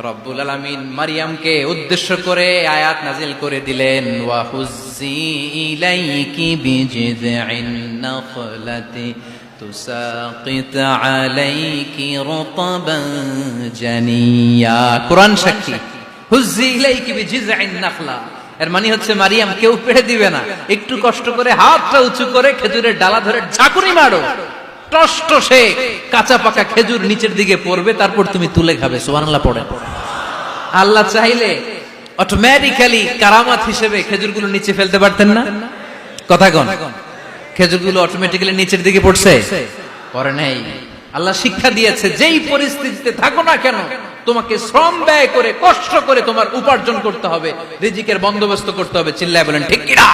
রব্বুল আলামিন মারিয়ামকে উদ্দেশ্য করে আয়াত নাজিল করে দিলেন এর মানে হচ্ছে মারিয়াম কেউ পেড়ে দিবে না। একটু কষ্ট করে হাতটা উঁচু করে খেজুরের ডালা ধরে ঝাঁকুনি মারো। টষ্ট সে কাঁচা পাকা খেজুর নিচের দিকে পড়বে, তারপর তুমি তুলে খাবে, সুবহানাল্লাহ পড়ে আল্লাহ চাইলে অটোমেটিক্যালি কারামাত হিসেবে খেজুরগুলো নিচে ফেলতে পারতেন না? কথা কোন। খেজুরগুলো অটোমেটিক্যালি নিচের দিকে পড়ছে? পরে নেই। আল্লাহ শিক্ষা দিয়েছে, যেই পরিস্থিতিতে থাকো না কেন, তোমাকে শ্রম ব্যয় করে, কষ্ট করে তোমার উপার্জন করতে হবে, রিজিকের বন্দোবস্ত করতে হবে, চিল্লায় বলেন, ঠিক কিনা?